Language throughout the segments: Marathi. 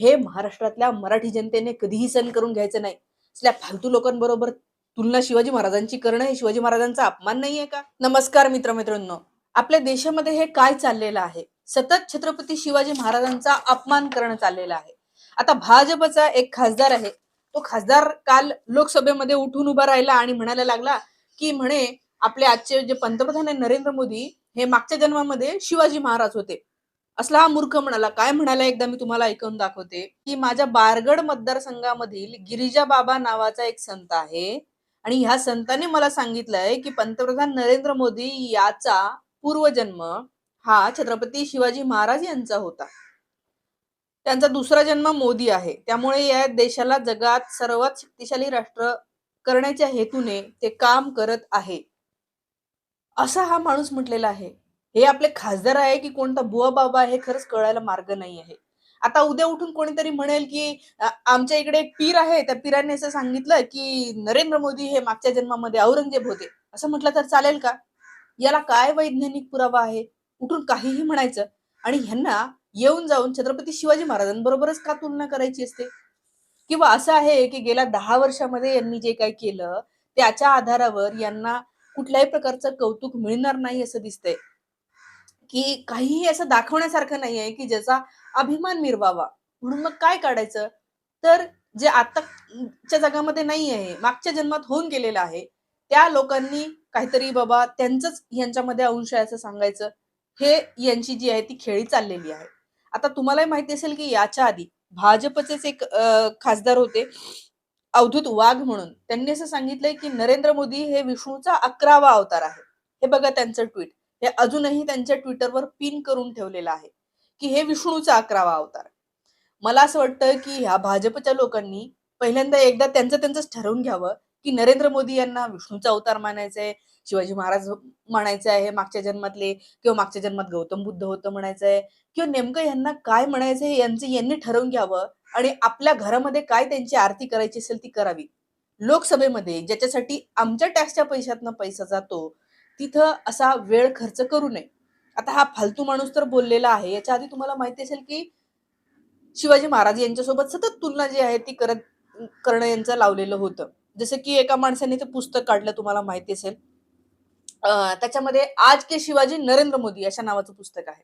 हे महाराष्ट्रातल्या मराठी जनतेने कधीही सहन करून घ्यायचं नाही. असल्या फालतू लोकांबरोबर तुलना शिवाजी महाराजांची करणं हे शिवाजी महाराजांचा अपमान नाहीये का? नमस्कार मित्रमित्रांनो. आपल्या देशामध्ये हे काय चाललेलं आहे? सतत छत्रपती शिवाजी महाराजांचा अपमान करणं चाललेलं आहे. आता भाजपचा एक खासदार आहे. तो खासदार काल लोकसभेमध्ये उठून उभा राहिला आणि म्हणायला लागला की म्हणे आपले आजचे जे पंतप्रधान आहे नरेंद्र मोदी हे मागच्या जन्मामध्ये शिवाजी महाराज होते. असला हा मूर्ख म्हणाला काय म्हणाला एकदा मी तुम्हाला ऐकून दाखवते की माझ्या बारगड मतदारसंघामधील गिरिजा बाबा नावाचा एक संत आहे. आणि ह्या संताने मला सांगितलंय की पंतप्रधान नरेंद्र मोदी याचा पूर्वजन्म हा छत्रपती शिवाजी महाराज यांचा होता. त्यांचा दुसरा जन्म मोदी आहे. त्यामुळे या देशाला जगात सर्वात शक्तिशाली राष्ट्र करण्याच्या हेतूने ते काम करत आहे. असा हा माणूस म्हटलेला आहे. हे आपले खासदार आहे की कोणता बुवा बाबा आहे हे खरंच कळायला मार्ग नाही आहे आता उद्या उठून कोणीतरी म्हणेल की आमच्या इकडे एक पीर आहे त्या पीराने असं सांगितलं की नरेंद्र मोदी हे मागच्या जन्मामध्ये औरंगजेब होते. असं म्हटलं तर चालेल का? याला काय वैज्ञानिक पुरावा आहे? उठून काहीही म्हणायचं. आणि ह्यांना येऊन जाऊन छत्रपती शिवाजी महाराजांबरोबरच का तुलना करायची असते? किंवा असं आहे की गेल्या दहा वर्षामध्ये यांनी जे काही केलं त्याच्या आधारावर यांना कुठल्याही प्रकारचं कौतुक मिळणार नाही असं दिसतंय. की काहीही असं दाखवण्यासारखं नाही आहे की ज्याचा अभिमान मिरवावा. म्हणून मग काय काढायचं? तर जे आताच्या जगामध्ये नाही आहे मागच्या जन्मात होऊन गेलेलं आहे त्या लोकांनी काहीतरी बाबा त्यांचंच यांच्यामध्ये अंश आहे असं सांगायचं. हे यांची जी आहे ती खेळी चाललेली आहे. आता तुम्हालाही माहिती असेल की याच्या आधी भाजपचेच एक खासदार होते अवधूत वाघ म्हणून. त्यांनी असं सांगितलंय की नरेंद्र मोदी हे विष्णूचा अकरावा अवतार आहे. हे बघा त्यांचं ट्विट. हे अजूनही त्यांच्या ट्विटरवर पिन करून ठेवलेलं आहे की हे विष्णूचा अकरावा अवतार. मला असं वाटतं की ह्या भाजपच्या लोकांनी पहिल्यांदा एकदा त्यांचं त्यांचंच ठरवून घ्यावं की नरेंद्र मोदी यांना विष्णूचा अवतार मानायचा आहे शिवाजी महाराज म्हणायचे आहे मागच्या जन्मातले किंवा मागच्या जन्मात गौतम बुद्ध होतं म्हणायचं आहे किंवा नेमकं यांना काय म्हणायचं हे यांचं यांनी ठरवून घ्यावं आणि आपल्या घरामध्ये काय त्यांची आरती करायची असेल ती करावी. लोकसभेमध्ये ज्याच्यासाठी आमच्या टॅक्सच्या पैशातनं पैसा जातो तिथं असा वेळ खर्च करू नये. आता हा फालतू माणूस तर बोललेला आहे. याच्या आधी तुम्हाला माहिती असेल की शिवाजी महाराज यांच्यासोबत सतत तुलना जी आहे ती करत करणं यांचं लावलेलं होतं. जसं की एका माणसाने ते पुस्तक काढलं तुम्हाला माहिती असेल. त्याच्यामध्ये आज के शिवाजी नरेंद्र मोदी अशा नावाचं पुस्तक आहे.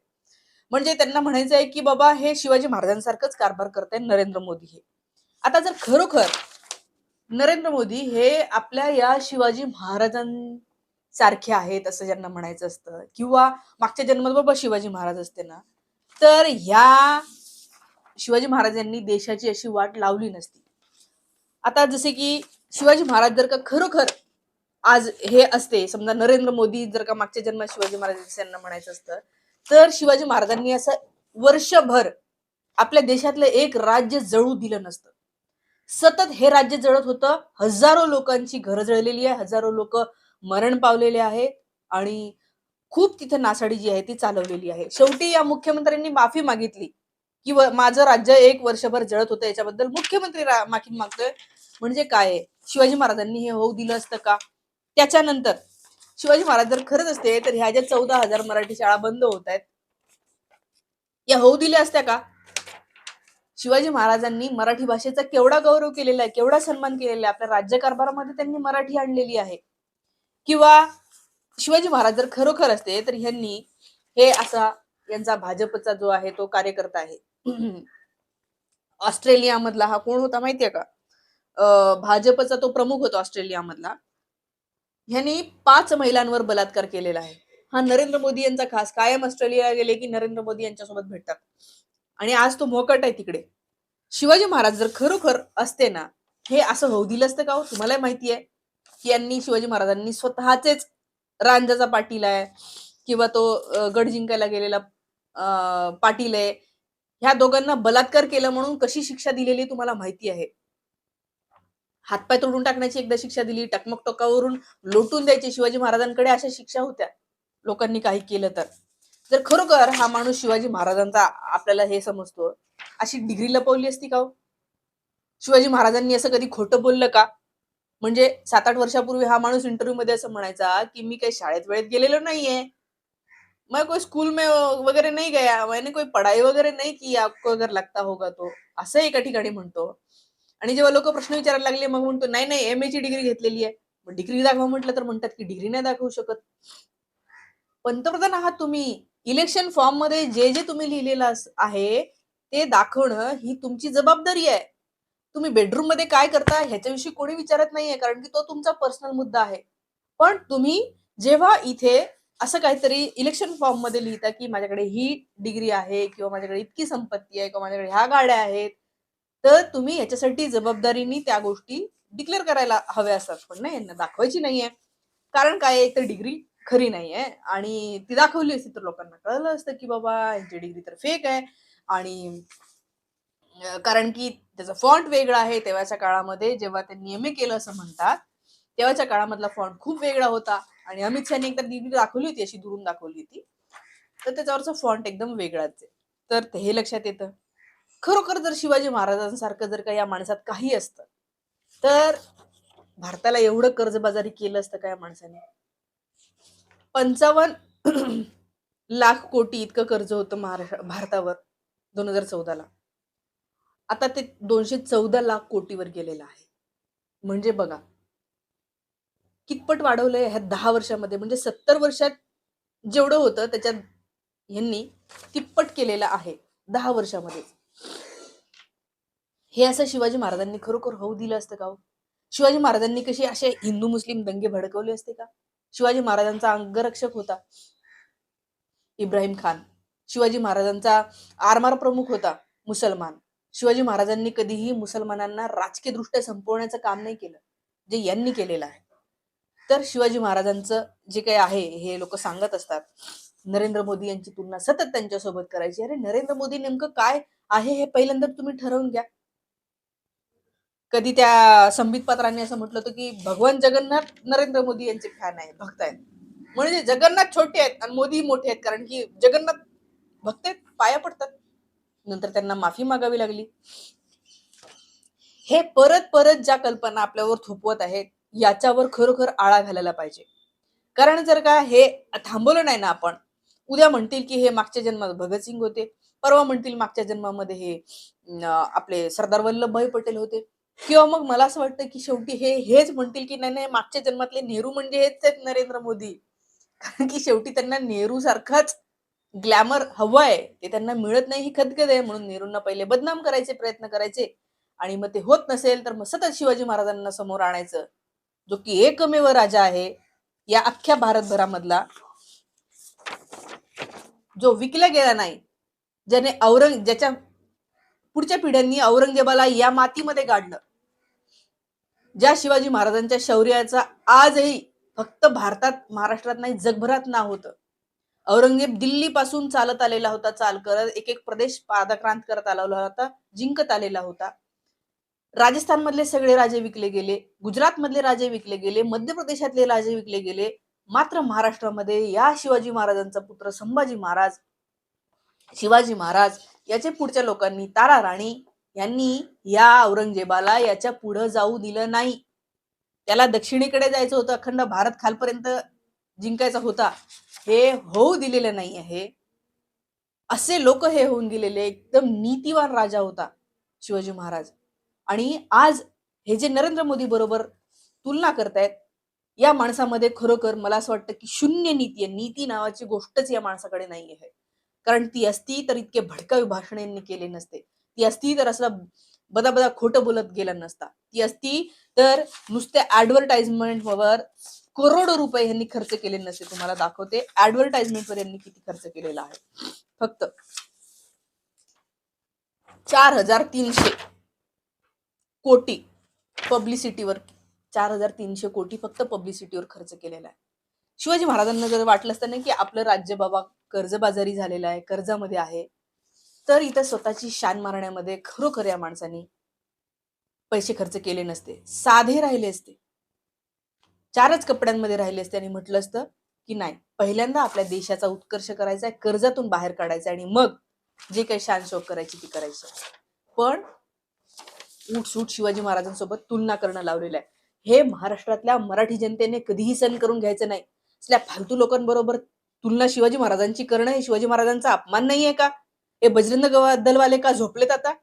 म्हणजे त्यांना म्हणायचं आहे की बाबा हे शिवाजी महाराजांसारखंच कारभार करताय नरेंद्र मोदी हे. आता जर खरोखर नरेंद्र मोदी हे आपल्या या शिवाजी सारखे आहेत असं ज्यांना म्हणायचं असतं. किंवा मागच्या जन्मात बाबा शिवाजी महाराज असते ना तर ह्या शिवाजी महाराजांनी देशाची अशी वाट लावली नसती. आता जसे की शिवाजी महाराज जर का खरोखर आज हे असते समजा नरेंद्र मोदी जर का मागच्या जन्मात शिवाजी महाराज यांना म्हणायचं असतं तर शिवाजी महाराजांनी असं वर्षभर आपल्या देशातलं एक राज्य जळू दिलं नसतं. सतत हे राज्य जळत होतं. हजारो लोकांची घरं जळलेली आहे. हजारो लोक मरण पावलेले आहेत आणि खूप तिथे नासाडी जी आहे ती चालवलेली आहे. शेवटी या मुख्यमंत्र्यांनी माफी मागितली की माझं राज्य एक वर्षभर जळत होतं याच्याबद्दल मुख्यमंत्री माफी मागतोय. म्हणजे काय शिवाजी महाराजांनी हे होऊ दिलं असतं का? त्याच्यानंतर शिवाजी महाराज जर खरंच असते तर ह्या ज्या चौदा हजार मराठी शाळा बंद होत आहेत या होऊ दिल्या असत्या का? शिवाजी महाराजांनी मराठी भाषेचा केवढा गौरव केलेला आहे केवढा सन्मान केलेला आहे आपल्या राज्यकारभारामध्ये त्यांनी मराठी आणलेली आहे. किंवा शिवाजी महाराज जर खरोखर असते तर ह्यांनी हे असा यांचा भाजपचा जो आहे तो कार्यकर्ता आहे. ऑस्ट्रेलियामधला हा कोण होता माहितीये का? अं, भाजपचा तो प्रमुख होता ऑस्ट्रेलियामधला. ह्यांनी पाच महिलांवर बलात्कार केलेला आहे. हा नरेंद्र मोदी यांचा खास कायम ऑस्ट्रेलिया गेले की नरेंद्र मोदी यांच्यासोबत भेटतात. आणि आज तो मोकट आहे तिकडे. शिवाजी महाराज जर खरोखर असते ना हे असं होऊ दिलं असतं का हो? तुम्हाला माहिती आहे. यांनी शिवाजी महाराजांनी स्वतःचेच रांजाचा पाटील आहे किंवा तो गड जिंकायला गेलेला पाटील आहे ह्या दोघांना बलात्कार केला म्हणून कशी शिक्षा दिलेली तुम्हाला माहिती आहे? हातपाय तोडून टाकण्याची एकदा शिक्षा दिली टकमक टोकावरून लोटून द्यायची शिवाजी महाराजांकडे अशा शिक्षा होत्या लोकांनी काही केलं तर. जर खरोखर हा माणूस शिवाजी महाराजांचा आपल्याला हे समजतो अशी डिग्री लपवली असती का हो? शिवाजी महाराजांनी असं कधी खोटं बोललं का? म्हणजे सात आठ वर्षापूर्वी हा माणूस इंटरव्ह्यू मध्ये असं म्हणायचा की मी काही शाळेत वेळेत गेलेलो नाहीये. मैं कोई स्कूल में वगैरे नाही गया मैंने कोई पढ़ाई वगैरे नाही की आपको अगर लगता होगा तो. असं एका ठिकाणी म्हणतो. आणि जेव्हा लोक प्रश्न विचारायला लागले मग म्हणतो नाही नाही एम ए ची डिग्री घेतलेली आहे. मग डिग्री दाखवा म्हटलं तर म्हणतात की डिग्री नाही दाखवू शकत. पंतप्रधान आहात तुम्ही. इलेक्शन फॉर्ममध्ये जे जे तुम्ही लिहिलेलं आहे ते दाखवणं ही तुमची जबाबदारी आहे. तुम्ही बेडरूममध्ये काय करता ह्याच्याविषयी कोणी विचारत नाहीये कारण की तो तुमचा पर्सनल मुद्दा आहे. पण तुम्ही जेव्हा इथे असं काहीतरी इलेक्शन फॉर्ममध्ये लिहिता की माझ्याकडे ही डिग्री आहे किंवा माझ्याकडे इतकी संपत्ती आहे किंवा माझ्याकडे ह्या गाड्या आहेत तर तुम्ही याच्यासाठी जबाबदारीने त्या गोष्टी डिक्लेअर करायला हव्या असतात. पण नाही यांना दाखवायची नाहीये. कारण काय एक तर डिग्री खरी नाहीये आणि ती दाखवली असती तर लोकांना कळलं असतं की बाबा यांची डिग्री तर फेक आहे आणि कारण की त्याचा फॉन्ट वेगळा आहे तेव्हाच्या काळामध्ये जेव्हा ते नियमे केलं असं म्हणतात तेव्हाच्या काळामधला फॉन्ट खूप वेगळा होता. आणि अमित शहानी एकदा डिग्री दाखवली होती अशी दुरून दाखवली होती. तर त्याच्यावरचा फॉन्ट एकदम वेगळाच आहे. तर ते हे लक्षात येतं. खरोखर जर शिवाजी महाराजांसारखं जर का या माणसात काही असतं तर भारताला एवढं कर्जबाजारी केलं असतं का या माणसाने? पंचावन्न लाख कोटी इतकं कर्ज होतं महाराष्ट्र भारतावर दोन हजार चौदाला. आता ते दोनशे चौदा लाख कोटीवर गेलेलं आहे. म्हणजे बघा कितपट वाढवलंय ह्या दहा वर्षामध्ये. म्हणजे सत्तर वर्षात जेवढं होतं त्याच्यात यांनी तिप्पट केलेलं आहे दहा वर्षामध्ये. हे असं शिवाजी महाराजांनी खरोखर होऊ दिलं असतं का हो? शिवाजी महाराजांनी कशी असे हिंदू मुस्लिम दंगे भडकवले असते का? शिवाजी महाराजांचा अंगरक्षक होता इब्राहिम खान. शिवाजी महाराजांचा आरमार प्रमुख होता मुसलमान. शिवाजी महाराजांनी कधीही मुसलमानांना राजकीय दृष्ट्या संपवण्याचं काम नाही केलं जे यांनी केलेलं आहे. तर शिवाजी महाराजांचं जे काही आहे हे लोक सांगत असतात नरेंद्र मोदी यांची तुलना सतत त्यांच्यासोबत करायची. अरे नरेंद्र मोदी नेमकं काय आहे हे पहिल्यांदा तुम्ही ठरवून घ्या. कधी त्या संबित पात्रांनी असं म्हटलं होतं की भगवान जगन्नाथ नरेंद्र मोदी यांचे फॅन आहेत भक्त आहेत. म्हणजे जगन्नाथ छोटे आहेत आणि मोदी मोठे आहेत कारण की जगन्नाथ भक्त आहेत पाया पडतात. नंतर त्यांना माफी मागावी लागली. हे परत परत ज्या कल्पना आपल्यावर थोपवत आहेत याच्यावर खरोखर आळा घालायला पाहिजे. कारण जर का हे थांबवलं नाही ना आपण उद्या म्हणतील की हे मागच्या जन्मात भगतसिंग होते परवा म्हणतील मागच्या जन्मामध्ये हे आपले सरदार वल्लभभाई पटेल होते. किंवा मग मला असं वाटतं की शेवटी हे हेच म्हणतील की नाही नाही मागच्या जन्मातले नेहरू म्हणजे हेच आहेत नरेंद्र मोदी. कारण की शेवटी त्यांना नेहरू सारखाच ग्लॅमर हवं आहे ते त्यांना मिळत नाही ही खदखद आहे म्हणून नेहरूंना पहिले बदनाम करायचे प्रयत्न करायचे. आणि मग ते होत नसेल तर मग सतत शिवाजी महाराजांना समोर आणायचं. जो की एकमेव राजा आहे या अख्ख्या भारतभरामधला. जो विकला गेला नाही ज्याने औरंग ज्याच्या पुढच्या पिढ्यांनी औरंगजेबाला या मातीमध्ये गाडलं. ज्या शिवाजी महाराजांच्या शौर्याचा आजही फक्त भारतात महाराष्ट्रात नाही जगभरात ना होतं. औरंगजेब दिल्ली पासून चालत आलेला होता चाल करत एक एक प्रदेश पादक्रांत करत आलेला होता जिंकत आलेला होता. राजस्थान मधले सगळे राजे विकले गेले गुजरात मधले राजे विकले गेले मध्य प्रदेशातले राजे विकले गेले मात्र महाराष्ट्रामध्ये या शिवाजी महाराजांचा पुत्र संभाजी महाराज शिवाजी महाराज याचे पुढच्या लोकांनी तारा राणी यांनी या औरंगजेबाला याच्यापुढे जाऊ दिलं नाही. त्याला दक्षिणेकडे जायचं होतं अखंड भारत खालपर्यंत जिंकायचा होता. हे होऊ दिलेलं नाही आहे असे लोक हे होऊन गेलेले एकदम नीतिवान राजा होता शिवाजी महाराज. आणि आज हे जे नरेंद्र मोदी बरोबर तुलना करतायत या माणसामध्ये खरोखर मला असं वाटतं की शून्य नीती आहे. नीती नावाची गोष्टच या माणसाकडे नाही आहे कारण ती असती तर इतके भडकावी भाषण यांनी केले नसते. ती असती तर असं बदा बदा खोटं बोलत गेलं नसता. ती असती तर नुसत्या ऍडव्हर्टाइजमेंटवर करोडो रुपये यांनी खर्च केले नसे तुम्हाला दाखवते. ऍडव्हर्टाइजमेंटवर यांनी किती खर्च केलेला आहे. फक्त चार हजार तीनशे कोटी पब्लिसिटीवर चार हजार तीनशे कोटी फक्त पब्लिसिटीवर खर्च केलेला आहे. शिवाजी महाराजांना जर वाटलं असतं ना की आपलं राज्य बाबा कर्जबाजारी झालेलं आहे कर्जामध्ये आहे तर इथं स्वतःची शान मारण्यामध्ये खरोखर या माणसांनी पैसे खर्च केले नसते साधे राहिले असते. चारच कपड्यांमध्ये राहिले असते आणि म्हटलं असतं की नाही पहिल्यांदा आपल्या देशाचा उत्कर्ष करायचा आहे कर्जातून बाहेर काढायचा आणि मग जे काही शान शोक करायची ती करायची. पण उठसूट शिवाजी महाराजांसोबत तुलना करणं लावलेलं आहे. हे महाराष्ट्रातल्या मराठी जनतेने कधीही सहन करून घ्यायचं नाही. असल्या फालतू लोकांबरोबर तुलना शिवाजी महाराजांची करणं हे शिवाजी महाराजांचा अपमान नाहीये का? हे बजरंग गवा- दलवाले का झोपलेत आता?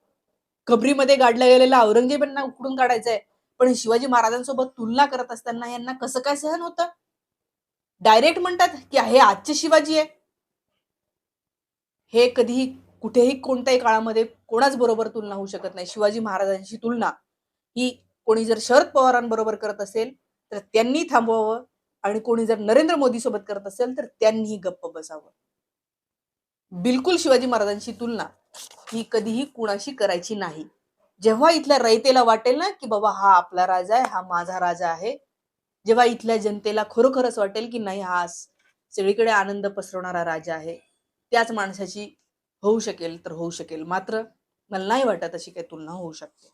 कबरीमध्ये गाडला गेलेला औरंगजेबांना उकडून काढायचंय. पण शिवाजी महाराजांसोबत तुलना करत असताना यांना कसं काय सहन होतं? डायरेक्ट म्हणतात की हे आजचे शिवाजी आहे. हे कधीही कुठेही कोणत्याही काळामध्ये कोणाच बरोबर तुलना होऊ शकत नाही. शिवाजी महाराजांची तुलना ही कोणी जर शरद पवारांबरोबर करत असेल तर त्यांनी थांबवावं आणि कोणी जर नरेंद्र मोदी सोबत करत असेल तर त्यांनीही गप्प बसावं. बिलकुल शिवाजी महाराजांची तुलना ही कधीही कुणाशी करायची नाही. जेव्हा इथल्या रयतेला वाटेल ना की बाबा हा आपला राजा आहे हा माझा राजा आहे जेव्हा इथल्या जनतेला खरोखरच वाटेल की नाही हा सगळीकडे आनंद पसरवणारा राजा आहे त्याच माणसाची होऊ शकेल तर होऊ शकेल. मात्र मला नाही वाटत अशी काही तुलना होऊ शकते.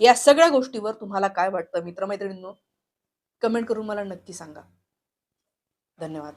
या सगळ्या गोष्टीवर तुम्हाला काय वाटतं? मित्रमैत्रिणींनो कमेंट करून मला नक्की सांगा. धन्यवाद.